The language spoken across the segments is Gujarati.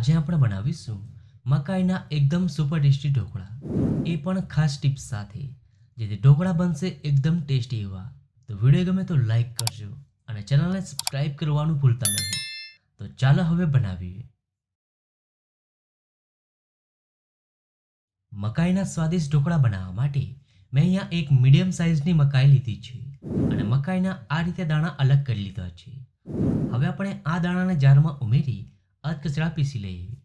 આજે આપણે બનાવીશું મકાઈના એકદમ સુપર ટેસ્ટી ઢોકળા. એ પણ ખાસ ટિપ્સ સાથે. જેથી ઢોકળા બનશે એકદમ ટેસ્ટી એવા. તો વીડિયો ગમે તો લાઈક કરજો અને ચેનલને સબસ્ક્રાઈબ કરવાનું ભૂલતા નહીં. તો ચાલો હવે બનાવીએ. મકાઈના સ્વાદિષ્ટ ઢોકળા બનાવવા માટે મેં અહીંયા એક મીડિયમ સાઇઝની મકાઈ લીધી છે અને મકાઈના આ રીતે દાણા અલગ કરી લીધા છે. હવે આપણે આ દાણાને જારમાં ઉમેરી અધકચરા પીસી લઈએ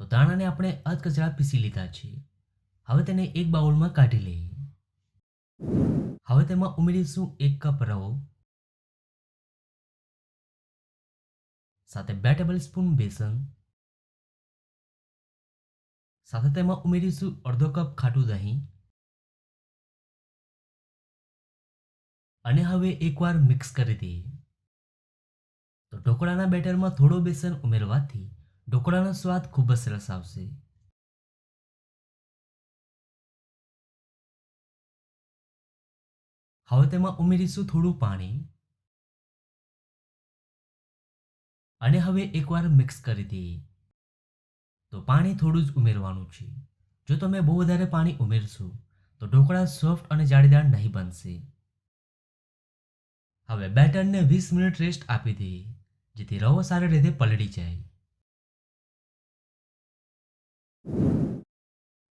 તો દાણાને આપણે અધકચરા પીસી લીધા છે હવે તેને એક બાઉલમાં કાઢી લઈએ હવે તેમાં ઉમેરીશું એક કપ રવો સાથે બે ટેબલ સ્પૂન બેસન સાથે તેમાં ઉમેરીશું અડધો કપ ખાટું દહીં અને હવે એકવાર મિક્સ કરી દઈએ. તો ઢોકળાના બેટરમાં થોડો બેસન ઉમેરવાથી ઢોકળાનો સ્વાદ ખૂબ જ સરસ આવશે. હવે તેમાં ઉમેરીશું થોડું પાણી. અને હવે એકવાર મિક્સ કરી દઈએ. તો પાણી થોડું જ ઉમેરવાનું છે. જો તમે બહુ વધારે પાણી ઉમેરશો, તો ઢોકળા સોફ્ટ અને જાળીદાર નહીં બનશે. હવે બેટરને વીસ મિનિટ રેસ્ટ આપી દઈએ જેથી રવો સારી રીતે પલળી જાય.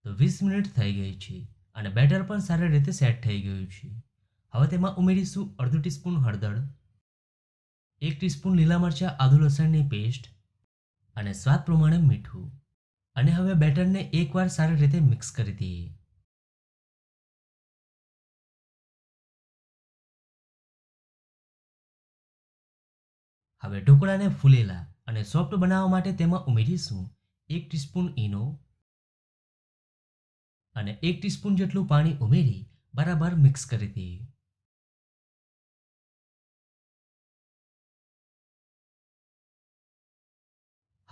તો વીસ મિનિટ થઈ ગઈ છે અને બેટર પણ સારી રીતે સેટ થઈ ગયું છે. હવે તેમાં ઉમેરીશું અડધું ટીસ્પૂન હળદર, એક ટીસ્પૂન લીલા મરચાં, આદુ લસણની પેસ્ટ અને સ્વાદ પ્રમાણે મીઠું. અને હવે બેટરને એકવાર સારી રીતે મિક્સ કરી દઈએ. હવે ઢોકળાને ફૂલેલા અને સોફ્ટ બનાવવા માટે તેમાં ઉમેરીશું એક ટીસ્પૂન ઈનો અને એક ટીસ્પૂન જેટલું પાણી ઉમેરી બરાબર મિક્સ કરી દઈએ.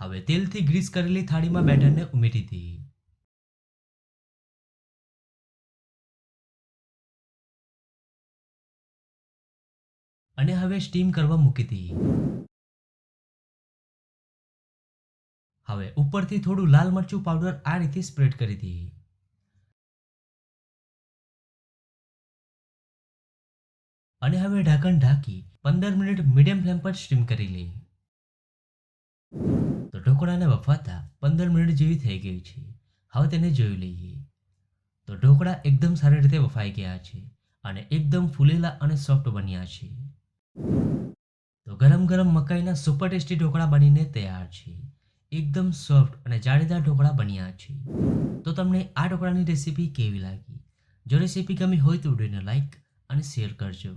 હવે તેલથી ગ્રીસ કરેલી થાળીમાં બેટરને ઉમેરી દઈએ. અને હવે સ્ટીમ કરવા મૂકી હતી. હવે ઉપરથી થોડું લાલ મરચું પાવડર આ રીતે સ્પ્રેડ કરી દીધી અને હવે ઢાંકણ ઢાંકી પંદર મિનિટ મીડિયમ ફ્લેમ પર સ્ટીમ કરી લઈ. તો ઢોકળાને વફાતા પંદર મિનિટ જેવી થઈ ગઈ છે. હવે તેને જોઈ લઈએ. તો ઢોકળા એકદમ સારી રીતે વફાઈ ગયા છે અને એકદમ ફૂલેલા અને સોફ્ટ બન્યા છે. તો ગરમ ગરમ મકાઈના સુપર ટેસ્ટી ઢોકળા બનીને તૈયાર છે એકદમ સોફ્ટ અને જાળીદાર ઢોકળા બન્યા છે તો તમને આ ઢોકળાની રેસીપી કેવી લાગી? જો રેસીપી ગમી હોય તો વિડીયોને લાઈક અને શેર કરજો.